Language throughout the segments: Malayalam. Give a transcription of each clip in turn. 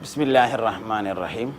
ബിസ്മില്ലാഹിർ റഹ്മാൻ റഹീം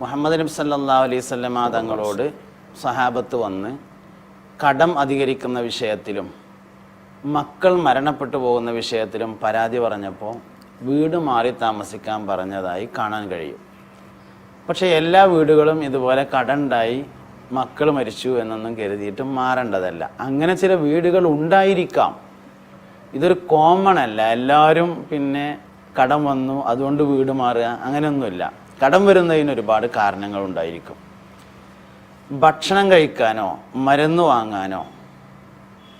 മുഹമ്മദ് നബി സല്ലാ അലൈഹി സ്വല്ലമ തങ്ങളോട് സഹാബത്ത് വന്ന് കടം അധികരിക്കുന്ന വിഷയത്തിലും മക്കൾ മരണപ്പെട്ടു പോകുന്ന വിഷയത്തിലും പരാതി പറഞ്ഞപ്പോൾ വീട് മാറി താമസിക്കാൻ പറഞ്ഞതായി കാണാൻ കഴിയും. പക്ഷേ എല്ലാ വീടുകളും ഇതുപോലെ കടണ്ടായി മക്കൾ മരിച്ചു എന്നൊന്നും കരുതിയിട്ട് മാറേണ്ടതല്ല. അങ്ങനെ ചില വീടുകൾ ഉണ്ടായിരിക്കാം. ഇതൊരു കോമൺ അല്ല. എല്ലാവരും പിന്നെ കടം വന്നു അതുകൊണ്ട് വീട് മാറുക അങ്ങനെയൊന്നുമില്ല. കടം വരുന്നതിന് ഒരുപാട് കാരണങ്ങൾ ഉണ്ടായിരിക്കും. ഭക്ഷണം കഴിക്കാനോ മരുന്ന് വാങ്ങാനോ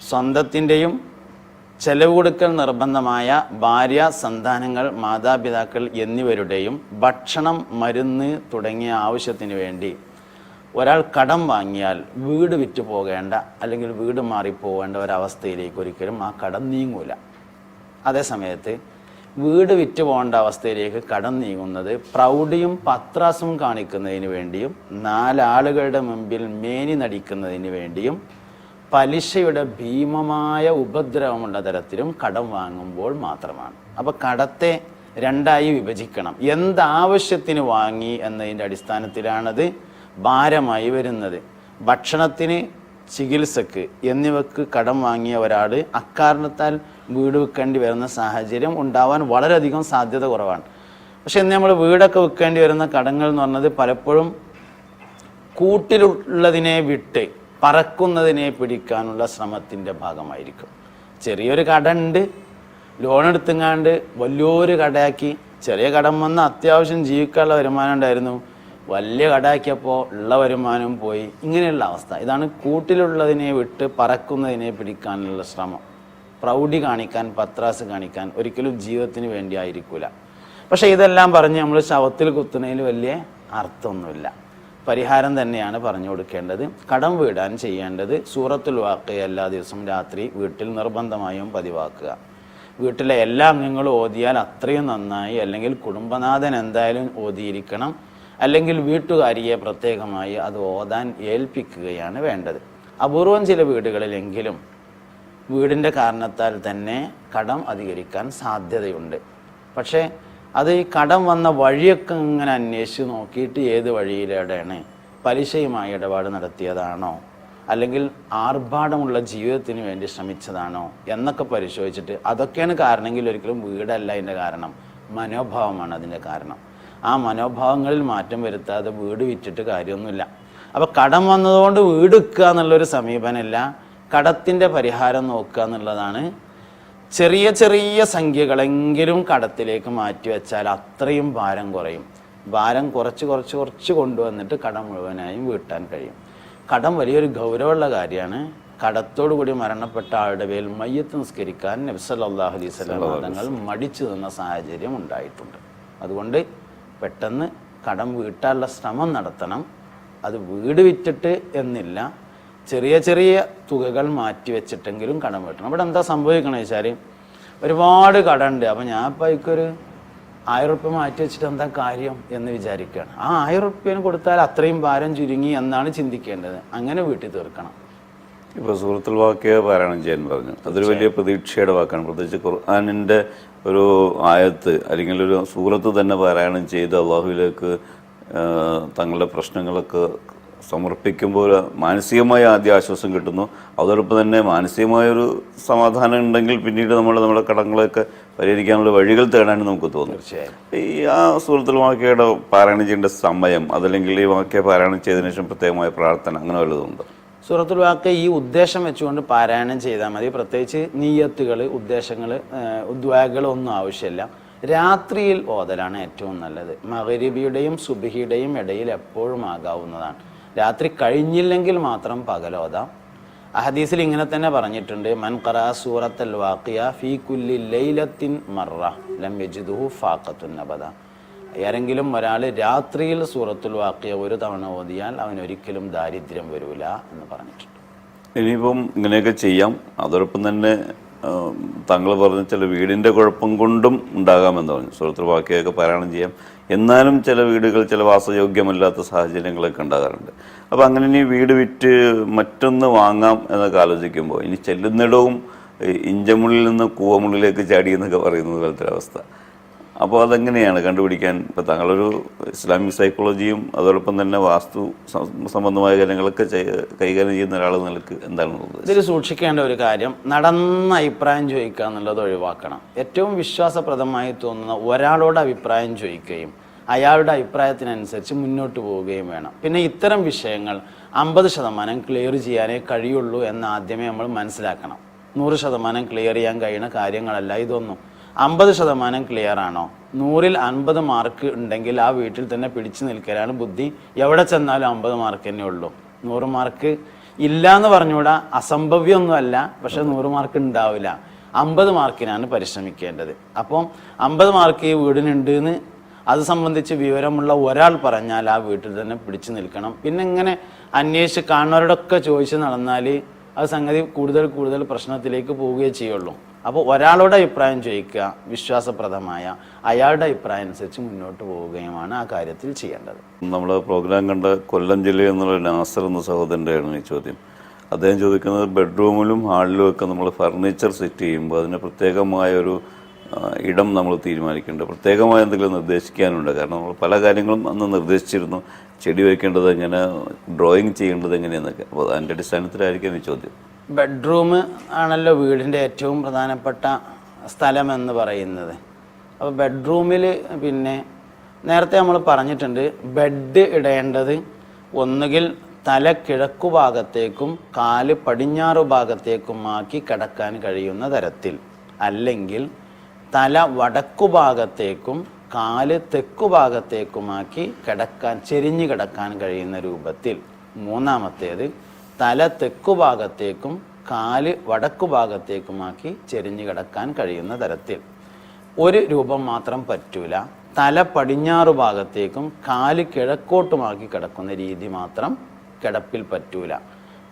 സ്വന്തത്തിന്റെയും ചെലവ് കൊടുക്കൽ നിർബന്ധമായ ഭാര്യ സന്താനങ്ങൾ മാതാപിതാക്കൾ എന്നിവരുടെയും ഭക്ഷണം മരുന്ന് തുടങ്ങിയ ആവശ്യത്തിന് വേണ്ടി ഒരാൾ കടം വാങ്ങിയാൽ വീട് വിറ്റ് പോകേണ്ട അല്ലെങ്കിൽ വീട് മാറിപ്പോകേണ്ട ഒരവസ്ഥയിലേക്ക് ഒരിക്കലും ആ കടം നീങ്ങൂല. അതേസമയത്ത് വീട് വിറ്റ് പോകേണ്ട അവസ്ഥയിലേക്ക് കടം നീങ്ങുന്നത് പ്രൗഢിയും പത്രാസും കാണിക്കുന്നതിന് വേണ്ടിയും നാലാളുകളുടെ മുമ്പിൽ മേനി നടിക്കുന്നതിന് വേണ്ടിയും പലിശയുടെ ഭീമമായ ഉപദ്രവമുള്ള തരത്തിലും കടം വാങ്ങുമ്പോൾ മാത്രമാണ്. അപ്പോൾ കടത്തെ രണ്ടായി വിഭജിക്കണം. എന്താവശ്യത്തിന് വാങ്ങി എന്നതിന്റെ അടിസ്ഥാനത്തിലാണത് ഭാരമായി വരുന്നത്. ഭക്ഷണത്തിന് ചികിത്സക്ക് എന്നിവക്ക് കടം വാങ്ങിയ ഒരാൾ അക്കാരണത്താൽ വീട് വിൽക്കേണ്ടി വരുന്ന സാഹചര്യം ഉണ്ടാവാൻ വളരെയധികം സാധ്യത കുറവാണ്. പക്ഷേ ഇന്ന് നമ്മൾ വീടൊക്കെ വിൽക്കേണ്ടി വരുന്ന കടങ്ങൾ എന്ന് പറഞ്ഞത് പലപ്പോഴും കൂട്ടിലുള്ളതിനെ വിട്ട് പറക്കുന്നതിനെ പിടിക്കാനുള്ള ശ്രമത്തിന്റെ ഭാഗമായിരിക്കും. ചെറിയൊരു കട ഉണ്ട് ലോൺ എടുത്തുങ്ങാണ്ട് വലിയൊരു കടയാക്കി ചെറിയ കടം വന്ന അത്യാവശ്യം ജീവിക്കാനുള്ള വരുമാനം ഉണ്ടായിരുന്നു. വലിയ കടയാക്കിയപ്പോൾ ഉള്ള വരുമാനം പോയി. ഇങ്ങനെയുള്ള അവസ്ഥ. ഇതാണ് കൂട്ടിലുള്ളതിനെ വിട്ട് പറക്കുന്നതിനെ പിടിക്കാനുള്ള ശ്രമം. പ്രൗഢി കാണിക്കാൻ പത്രാസ് കാണിക്കാൻ ഒരിക്കലും ജീവിതത്തിന് വേണ്ടി ആയിരിക്കില്ല പക്ഷേ ഇതെല്ലാം പറഞ്ഞ് നമ്മൾ ശവത്തിൽ കുത്തുന്നതിൽ വലിയ അർത്ഥമൊന്നുമില്ല. പരിഹാരം തന്നെയാണ് പറഞ്ഞു കൊടുക്കേണ്ടത്. കടം വീടാൻ ചെയ്യേണ്ടത്. സൂറത്തുൽ വാക്ക് എല്ലാ ദിവസവും രാത്രി വീട്ടിൽ നിർബന്ധമായും പതിവാക്കുക. വീട്ടിലെ എല്ലാ അംഗങ്ങളും ഓതിയാൽ അത്രയും നന്നായി അല്ലെങ്കിൽ കുടുംബനാഥൻ എന്തായാലും ഓതിയിരിക്കണം. അല്ലെങ്കിൽ വീട്ടുകാരിയെ പ്രത്യേകമായി അത് ഓതാൻ ഏൽപ്പിക്കുകയാണ് വേണ്ടത്. അപൂർവം ചില വീടുകളിലെങ്കിലും വീടിന്റെ കാരണത്താൽ തന്നെ കടം അധികരിക്കാൻ സാധ്യതയുണ്ട്. പക്ഷേ അത് ഈ കടം വന്ന വഴിയൊക്കെ ഇങ്ങനെ അന്വേഷിച്ച് നോക്കിയിട്ട് ഏത് വഴിയിലൂടെയാണ് പലിശയുമായി ഇടപാട് നടത്തിയതാണോ? അല്ലെങ്കിൽ ആർഭാടമുള്ള ജീവിതത്തിന് വേണ്ടി ശ്രമിച്ചതാണോ? എന്നൊക്കെ പരിശോധിച്ചിട്ട് അതൊക്കെയാണ് കാരണമെങ്കിൽ ഒരിക്കലും വീടല്ല അതിന്റെ കാരണം. മനോഭാവമാണ് അതിന്റെ കാരണം. ആ മനോഭാവങ്ങളിൽ മാറ്റം വരുത്താതെ വീട് വിറ്റിട്ട് കാര്യമൊന്നുമില്ല. അപ്പോൾ കടം വന്നതുകൊണ്ട് വീട് വിൽക്കുക എന്നുള്ളൊരു സമീപനമല്ല കടത്തിന്റെ പരിഹാരം നോക്കുക എന്നുള്ളതാണ്. ചെറിയ ചെറിയ സംഖ്യകളെങ്കിലും കടത്തിലേക്ക് മാറ്റി വെച്ചാൽ അത്രയും ഭാരം കുറയും. ഭാരം കുറച്ച് കുറച്ച് കുറച്ച് കൊണ്ടുവന്നിട്ട് കടം മുഴുവനായും വീട്ടാൻ കഴിയും. കടം വലിയൊരു ഗൗരവമുള്ള കാര്യമാണ്. കടത്തോടു കൂടി മരണപ്പെട്ട ആളുടെ പേരിൽ മയ്യത്ത് നിസ്കരിക്കാൻ നബ്സല്ലാഹു അലൈഹി സ്വലാം തങ്ങൾ മടിച്ചു നിന്ന സാഹചര്യം ഉണ്ടായിട്ടുണ്ട്. അതുകൊണ്ട് പെട്ടെന്ന് കടം വീട്ടാനുള്ള ശ്രമം നടത്തണം. അത് വീട് വിറ്റിട്ട് എന്നില്ല. ചെറിയ ചെറിയ തുകകൾ മാറ്റി വെച്ചിട്ടെങ്കിലും കടം വീട്ടണം. ഇവിടെ എന്താ സംഭവിക്കണമെന്ന് വെച്ചാൽ ഒരുപാട് കടമുണ്ട് അപ്പം ഞാൻ ഇപ്പം അതിക്കൊരു ആയിരം റുപ്യ മാറ്റി വെച്ചിട്ട് എന്താ കാര്യം എന്ന് വിചാരിക്കുകയാണ് ആ ആയിരം റുപ്യന് കൊടുത്താൽ അത്രയും ഭാരം ചുരുങ്ങി എന്നാണ് ചിന്തിക്കേണ്ടത്. അങ്ങനെ വീട്ടിൽ തീർക്കണം. ഇപ്പോൾ സുഹൃത്തുൽ വാക്കിയ പാരായണം ചെയ്യാൻ പറഞ്ഞു. അതൊരു വലിയ പ്രതീക്ഷയുടെ വാക്കാണ്. പ്രത്യേകിച്ച് ഖുർആാനിന്റെ ഒരു ആയത്ത് അല്ലെങ്കിൽ ഒരു സൂറത്ത് തന്നെ പാരായണം ചെയ്ത് അള്ളാഹുവിലേക്ക് തങ്ങളുടെ പ്രശ്നങ്ങളൊക്കെ സമർപ്പിക്കുമ്പോൾ മാനസികമായ ആദ്യ ആശ്വാസം കിട്ടുന്നു. അതോടൊപ്പം തന്നെ മാനസികമായൊരു സമാധാനം ഉണ്ടെങ്കിൽ പിന്നീട് നമ്മൾ നമ്മുടെ കടങ്ങളൊക്കെ പരിഹരിക്കാനുള്ള വഴികൾ തേടാനും നമുക്ക് തോന്നും. തീർച്ചയായും. ഈ ആ സൂറത്തുൽ വാക്യയുടെ പാരായണം ചെയ്യേണ്ട സമയം അതല്ലെങ്കിൽ ഈ വാക്യ പാരായണം ചെയ്തതിനു ശേഷം പ്രത്യേകമായ പ്രാർത്ഥന അങ്ങനെ വല്ലതുണ്ടോ സൂറത്തുൽ വാക്ക് ഈ ഉദ്ദേശം വെച്ചുകൊണ്ട് പാരായണം ചെയ്താൽ മതി. പ്രത്യേകിച്ച് നീയത്തുകൾ ഉദ്ദേശങ്ങൾ ഉദ്വാഗകൾ ഒന്നും ആവശ്യമില്ല. രാത്രിയിൽ ഓതലാണ് ഏറ്റവും നല്ലത്. മകരിബിയുടെയും സുബിഹിയുടെയും ഇടയിൽ എപ്പോഴും ആകാവുന്നതാണ്. രാത്രി കഴിഞ്ഞില്ലെങ്കിൽ മാത്രം പകലോതാം അഹദീസിൽ ഇങ്ങനെ തന്നെ പറഞ്ഞിട്ടുണ്ട് മൻ സൂറത്തൽ വാക്കിയ ഫീ കുല്ലി ലൈലത്തിൻ മറ ലം യജിദുഹു ഫാഖത്തുൻ നബദ. ആരെങ്കിലും ഒരാൾ രാത്രിയിൽ സൂറത്തുൽ വാക്കിയ ഒരു തവണ ഓതിയാൽ അവൻ ഒരിക്കലും ദാരിദ്ര്യം വരൂല എന്ന് പറഞ്ഞിട്ടുണ്ട്. ഇനിയിപ്പം ഇങ്ങനെയൊക്കെ ചെയ്യാം. അതോടൊപ്പം തന്നെ താങ്കൾ പറഞ്ഞ ചില വീടിന്റെ കുഴപ്പം കൊണ്ടും ഉണ്ടാകാമെന്ന് പറഞ്ഞു. സുഹൃത്തു ബാക്കിയൊക്കെ പാരായണം ചെയ്യാം. എന്നാലും ചില വീടുകൾ ചില വാസയോഗ്യമല്ലാത്ത സാഹചര്യങ്ങളൊക്കെ ഉണ്ടാകാറുണ്ട്. അപ്പോൾ അങ്ങനെ ഇനി വീട് വിറ്റ് മറ്റൊന്ന് വാങ്ങാം എന്നൊക്കെ ആലോചിക്കുമ്പോൾ ഇനി ചെല്ലുന്നിടവും ഇഞ്ചമുള്ളിൽ നിന്ന് കൂവമുള്ളിലേക്ക് ചാടി എന്നൊക്കെ പറയുന്നത് പോലത്തെ അവസ്ഥ. അപ്പോൾ അതെങ്ങനെയാണ് കണ്ടുപിടിക്കാൻ ഇപ്പം താങ്കളൊരു ഇസ്ലാമിക് സൈക്കോളജിയും അതോടൊപ്പം തന്നെ വാസ്തു സംബന്ധമായ കാര്യങ്ങളൊക്കെ കൈകാര്യം ചെയ്യുന്ന ഒരാൾ നിലയ്ക്ക് എന്താണ് ഇതിൽ സൂക്ഷിക്കേണ്ട ഒരു കാര്യം നടന്ന അഭിപ്രായം ചോദിക്കുക എന്നുള്ളത് ഒഴിവാക്കണം. ഏറ്റവും വിശ്വാസപ്രദമായി തോന്നുന്ന ഒരാളോട് അഭിപ്രായം ചോദിക്കുകയും അയാളുടെ അഭിപ്രായത്തിനനുസരിച്ച് മുന്നോട്ട് പോവുകയും വേണം. പിന്നെ ഇത്തരം വിഷയങ്ങൾ അമ്പത് ശതമാനം ക്ലിയർ ചെയ്യാനേ കഴിയുള്ളൂ എന്ന് ആദ്യമേ നമ്മൾ മനസ്സിലാക്കണം. നൂറ് ശതമാനം ക്ലിയർ ചെയ്യാൻ കഴിയുന്ന കാര്യങ്ങളല്ല ഇതൊന്നും. അമ്പത് ശതമാനം ക്ലിയർ ആണോ? നൂറിൽ അൻപത് മാർക്ക് ഉണ്ടെങ്കിൽ ആ വീട്ടിൽ തന്നെ പിടിച്ചു നിൽക്കലാണ് ബുദ്ധി. എവിടെ ചെന്നാലും അമ്പത് മാർക്ക് തന്നെ ഉള്ളൂ. നൂറ് മാർക്ക് ഇല്ല എന്ന് പറഞ്ഞുകൂടാ അസംഭവ്യമൊന്നുമല്ല. പക്ഷെ നൂറ് മാർക്ക് ഉണ്ടാവില്ല. അമ്പത് മാർക്കിനാണ് പരിശ്രമിക്കേണ്ടത്. അപ്പം അമ്പത് മാർക്ക് ഈ വീടിനുണ്ട് എന്ന് അത് സംബന്ധിച്ച് വിവരമുള്ള ഒരാൾ പറഞ്ഞാൽ ആ വീട്ടിൽ തന്നെ പിടിച്ചു നിൽക്കണം. പിന്നെ ഇങ്ങനെ അന്വേഷിച്ച് കാണുന്നവരോടൊക്കെ ചോദിച്ച് നടന്നാൽ ആ സംഗതി കൂടുതൽ കൂടുതൽ പ്രശ്നത്തിലേക്ക് പോവുകയേ ചെയ്യുള്ളൂ. അപ്പോൾ ഒരാളുടെ അഭിപ്രായം ചോദിക്കുക വിശ്വാസപ്രദമായ അയാളുടെ അഭിപ്രായം അനുസരിച്ച് മുന്നോട്ട് പോവുകയുമാണ് ആ കാര്യത്തിൽ ചെയ്യേണ്ടത്. നമ്മൾ പ്രോഗ്രാം കണ്ട കൊല്ലം ജില്ലയിൽ നിന്നുള്ള നാസർ എന്ന സഹോദരന്റെയാണ് ഈ ചോദ്യം. അദ്ദേഹം ചോദിക്കുന്നത് ബെഡ്റൂമിലും ഹാളിലും ഒക്കെ നമ്മൾ ഫർണിച്ചർ സെറ്റ് ചെയ്യുമ്പോൾ അതിന് പ്രത്യേകമായ ഒരു ഇടം നമ്മൾ തീരുമാനിക്കേണ്ടത്. പ്രത്യേകമായ എന്തെങ്കിലും നിർദ്ദേശിക്കാനുണ്ട്. കാരണം നമ്മൾ പല കാര്യങ്ങളും അന്ന് നിർദ്ദേശിച്ചിരുന്നു. ചെടി വയ്ക്കേണ്ടത് എങ്ങനെ ഡ്രോയിങ് ചെയ്യേണ്ടത് എങ്ങനെയെന്നൊക്കെ. അപ്പോൾ അതിന്റെ അടിസ്ഥാനത്തിലായിരിക്കും ഈ ചോദ്യം. ബെഡ്റൂം ആണല്ലോ വീടിന്റെ ഏറ്റവും പ്രധാനപ്പെട്ട സ്ഥലം എന്ന് പറയുന്നത്. അപ്പോൾ ബെഡ്റൂമിൽ പിന്നെ നേരത്തെ നമ്മൾ പറഞ്ഞിട്ടുണ്ട് ബെഡ് ഇടേണ്ടത് ഒന്നുകിൽ തല കിഴക്കു ഭാഗത്തേക്കും കാൽ പടിഞ്ഞാറു ഭാഗത്തേക്കും ആക്കി കിടക്കാൻ കഴിയുന്ന തരത്തിൽ. അല്ലെങ്കിൽ തല വടക്കു ഭാഗത്തേക്കും കാൽ തെക്കു ഭാഗത്തേക്കുമാക്കി കിടക്കാൻ ചെരിഞ്ഞു കിടക്കാൻ കഴിയുന്ന രൂപത്തിൽ. മൂന്നാമത്തേത് തല തെക്കു ഭാഗത്തേക്കും കാൽ വടക്കു ഭാഗത്തേക്കുമാക്കി ചെരിഞ്ഞു കിടക്കാൻ കഴിയുന്ന തരത്തിൽ. ഒരു രൂപം മാത്രം പറ്റൂല. തല പടിഞ്ഞാറു ഭാഗത്തേക്കും കാൽ കിഴക്കോട്ടുമാക്കി കിടക്കുന്ന രീതി മാത്രം കിടപ്പിൽ പറ്റൂല.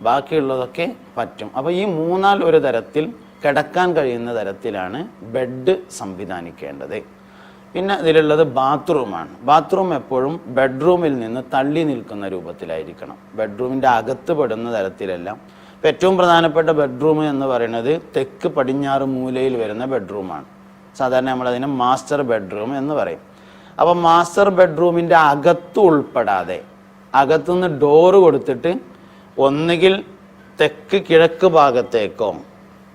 ബാക്കിയുള്ളതൊക്കെ പറ്റും. അപ്പോൾ ഈ മൂന്നാൽ ഒരു തരത്തിൽ കിടക്കാൻ കഴിയുന്ന തരത്തിലാണ് ബെഡ് സംവിധാനിക്കേണ്ടത്. പിന്നെ ഇതിലുള്ളത് ബാത്റൂമാണ്. ബാത്റൂം എപ്പോഴും ബെഡ്റൂമിൽ നിന്ന് തള്ളി നിൽക്കുന്ന രൂപത്തിലായിരിക്കണം. ബെഡ്റൂമിന്റെ അകത്ത് പെടുന്ന തരത്തിലെല്ലാം. ഇപ്പം ഏറ്റവും പ്രധാനപ്പെട്ട ബെഡ്റൂം എന്ന് പറയുന്നത് തെക്ക് പടിഞ്ഞാറ് മൂലയിൽ വരുന്ന ബെഡ്റൂമാണ്. സാധാരണ നമ്മളതിനെ മാസ്റ്റർ ബെഡ്റൂം എന്ന് പറയും. അപ്പം മാസ്റ്റർ ബെഡ്റൂമിന്റെ അകത്ത് ഉൾപ്പെടാതെ അകത്തുനിന്ന് ഡോറ് കൊടുത്തിട്ട് ഒന്നുകിൽ തെക്ക് കിഴക്ക് ഭാഗത്തേക്കോ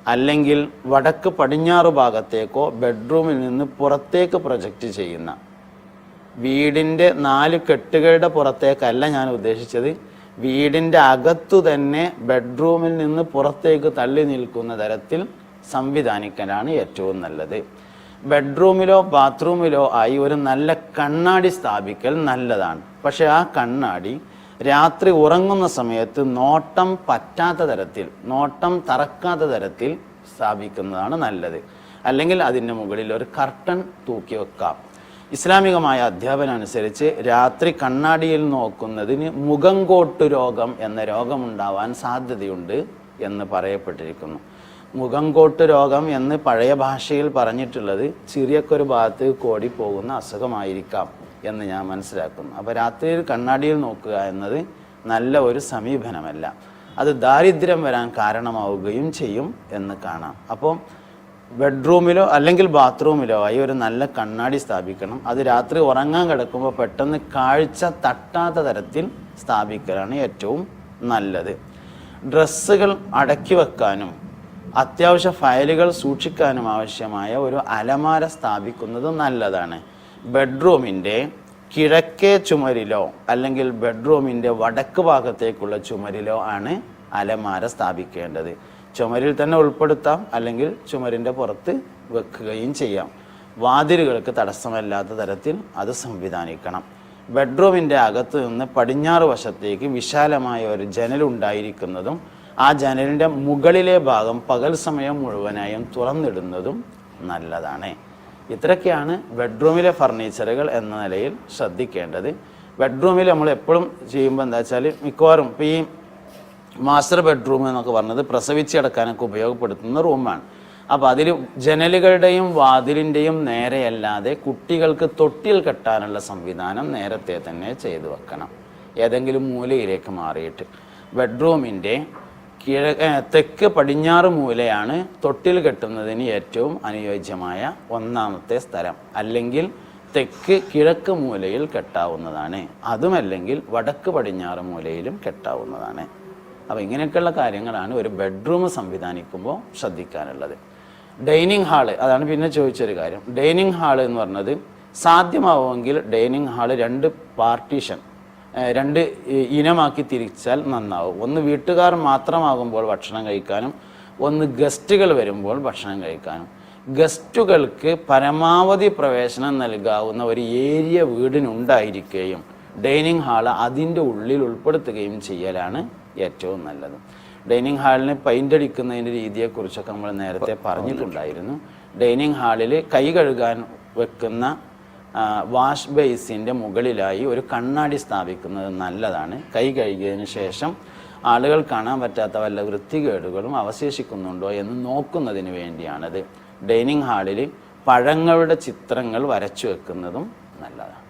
അല്ലെങ്കിൽ വടക്ക് പടിഞ്ഞാറ് ഭാഗത്തേക്കോ ബെഡ്റൂമിൽ നിന്ന് പുറത്തേക്ക് പ്രൊജക്റ്റ് ചെയ്യുന്ന. വീടിന്റെ നാല് കെട്ടുകളുടെ പുറത്തേക്കല്ല ഞാൻ ഉദ്ദേശിച്ചത്. വീടിന്റെ അകത്തു തന്നെ ബെഡ്റൂമിൽ നിന്ന് പുറത്തേക്ക് തള്ളി നിൽക്കുന്ന തരത്തിൽ സംവിധാനിക്കലാണ് ഏറ്റവും നല്ലത്. ബെഡ്റൂമിലോ ബാത്റൂമിലോ ആയി ഒരു നല്ല കണ്ണാടി സ്ഥാപിക്കൽ നല്ലതാണ്. പക്ഷേ ആ കണ്ണാടി രാത്രി ഉറങ്ങുന്ന സമയത്ത് നോട്ടം പറ്റാത്ത തരത്തിൽ നോട്ടം തറക്കാത്ത തരത്തിൽ സ്ഥാപിക്കുന്നതാണ് നല്ലത്. അല്ലെങ്കിൽ അതിന്റെ മുകളിൽ ഒരു കർട്ടൻ തൂക്കി വെക്കാം. ഇസ്ലാമികമായ അധ്യാപന അനുസരിച്ച് രാത്രി കണ്ണാടിയിൽ നോക്കുന്നതിന് മുഖംകോട്ട് രോഗം എന്ന രോഗമുണ്ടാവാൻ സാധ്യതയുണ്ട് എന്ന് പറയപ്പെട്ടിരിക്കുന്നു. മുഖംകോട്ട് രോഗം എന്ന് പഴയ ഭാഷയിൽ പറഞ്ഞിട്ടുള്ളത് ചെറിയക്കൊരു ഭാഗത്ത് കോടി പോകുന്ന അസുഖമായിരിക്കാം. എന്ന് ഞാൻ മനസ്സിലാക്കുന്നു. അപ്പോൾ രാത്രിയിൽ കണ്ണാടിയിൽ നോക്കുക എന്നത് നല്ല ഒരു സമീപനമല്ല. അത് ദാരിദ്ര്യം വരാൻ കാരണമാവുകയും ചെയ്യും എന്ന് കാണാം. അപ്പോൾ ബെഡ്റൂമിലോ അല്ലെങ്കിൽ ബാത്റൂമിലോ ആയി ഒരു നല്ല കണ്ണാടി സ്ഥാപിക്കണം. അത് രാത്രി ഉറങ്ങാൻ കിടക്കുമ്പോൾ പെട്ടെന്ന് കാഴ്ച തട്ടാത്ത തരത്തിൽ സ്ഥാപിക്കലാണ് ഏറ്റവും നല്ലത്. ഡ്രസ്സുകൾ അടക്കി വെക്കാനും അത്യാവശ്യ ഫയലുകൾ സൂക്ഷിക്കാനും ആവശ്യമായ ഒരു അലമാര സ്ഥാപിക്കുന്നത് നല്ലതാണ്. ബെഡ്റൂമിന്റെ കിഴക്കേ ചുമരിലോ അല്ലെങ്കിൽ ബെഡ്റൂമിന്റെ വടക്ക് ഭാഗത്തേക്കുള്ള ചുമരിലോ ആണ് അലമാര സ്ഥാപിക്കേണ്ടത്. ചുമരിൽ തന്നെ ഉൾപ്പെടുത്താം അല്ലെങ്കിൽ ചുമരിന്റെ പുറത്ത് വെക്കുകയും ചെയ്യാം. വാതിലുകൾക്ക് തടസ്സമല്ലാത്ത തരത്തിൽ അത് സംവിധാനിക്കണം. ബെഡ്റൂമിന്റെ അകത്ത് നിന്ന് പടിഞ്ഞാറ് വശത്തേക്ക് വിശാലമായ ഒരു ജനൽ ഉണ്ടായിരിക്കുന്നതും ആ ജനലിന്റെ മുകളിലെ ഭാഗം പകൽ സമയം മുഴുവനായും തുറന്നിടുന്നതും നല്ലതാണ്. ഇത്രയൊക്കെയാണ് ബെഡ്റൂമിലെ ഫർണിച്ചറുകൾ എന്ന നിലയിൽ ശ്രദ്ധിക്കേണ്ടത്. ബെഡ്റൂമിൽ നമ്മൾ എപ്പോഴും ചെയ്യുമ്പോൾ എന്താ വെച്ചാൽ മിക്കവാറും ഇപ്പോൾ ഈ മാസ്റ്റർ ബെഡ്റൂം എന്നൊക്കെ പറഞ്ഞത് പ്രസവിച്ച് കിടക്കാനൊക്കെ ഉപയോഗപ്പെടുത്തുന്ന റൂമാണ് അപ്പോൾ അതിൽ ജനലുകളുടെയും വാതിലിന്റെയും നേരെയല്ലാതെ കുട്ടികൾക്ക് തൊട്ടിൽ കെട്ടാനുള്ള സംവിധാനം നേരത്തെ തന്നെ ചെയ്തു വെക്കണം. ഏതെങ്കിലും മൂലയിലേക്ക് മാറിയിട്ട്. ബെഡ്റൂമിന്റെ കിഴ തെക്ക് പടിഞ്ഞാറ് മൂലയാണ് തൊട്ടിൽ കെട്ടുന്നതിന് ഏറ്റവും അനുയോജ്യമായ ഒന്നാമത്തെ സ്ഥലം. അല്ലെങ്കിൽ തെക്ക് കിഴക്ക് മൂലയിൽ കെട്ടാവുന്നതാണ്. അതുമല്ലെങ്കിൽ വടക്ക് പടിഞ്ഞാറ് മൂലയിലും കെട്ടാവുന്നതാണ്. അപ്പോൾ ഇങ്ങനെയൊക്കെയുള്ള കാര്യങ്ങളാണ് ഒരു ബെഡ്റൂം സംവിധാനിക്കുമ്പോൾ ശ്രദ്ധിക്കാനുള്ളത്. ഡൈനിങ് ഹാൾ അതാണ് പിന്നെ ചോദിച്ചൊരു കാര്യം. ഡൈനിങ് ഹാൾ എന്ന് പറഞ്ഞത് സാധ്യമാവുമെങ്കിൽ ഡൈനിങ് ഹാൾ രണ്ട് പാർട്ടീഷൻ രണ്ട് ഇനമാക്കി തിരിച്ചാൽ നന്നാവും. ഒന്ന് വീട്ടുകാർ മാത്രമാകുമ്പോൾ ഭക്ഷണം കഴിക്കാനും ഒന്ന് ഗസ്റ്റുകൾ വരുമ്പോൾ ഭക്ഷണം കഴിക്കാനും. ഗസ്റ്റുകൾക്ക് പരമാവധി പ്രവേശനം നൽകാവുന്ന ഒരു ഏരിയ വീടിനുണ്ടായിരിക്കുകയും ഡൈനിങ് ഹാൾ അതിന്റെ ഉള്ളിൽ ഉൾപ്പെടുത്തുകയും ചെയ്യലാണ് ഏറ്റവും നല്ലത്. ഡൈനിങ് ഹാളിന് പെയിന്റ് അടിക്കുന്നതിന്റെ രീതിയെക്കുറിച്ചൊക്കെ നമ്മൾ നേരത്തെ പറഞ്ഞിട്ടുണ്ടായിരുന്നു. ഡൈനിങ് ഹാളിൽ കൈ കഴുകാൻ വെക്കുന്ന വാഷ് ബേസിന്റെ മുകളിലായി ഒരു കണ്ണാടി സ്ഥാപിക്കുന്നത് നല്ലതാണ്. കൈ കഴുകിയതിന് ശേഷം ആളുകൾ കാണാൻ പറ്റാത്ത വല്ല വൃത്തികേടുകളും അവശേഷിക്കുന്നുണ്ടോ എന്ന് നോക്കുന്നതിന് വേണ്ടിയാണത്. ഡൈനിങ് ഹാളിൽ പഴങ്ങളുടെ ചിത്രങ്ങൾ വരച്ചു വെക്കുന്നതും നല്ലതാണ്.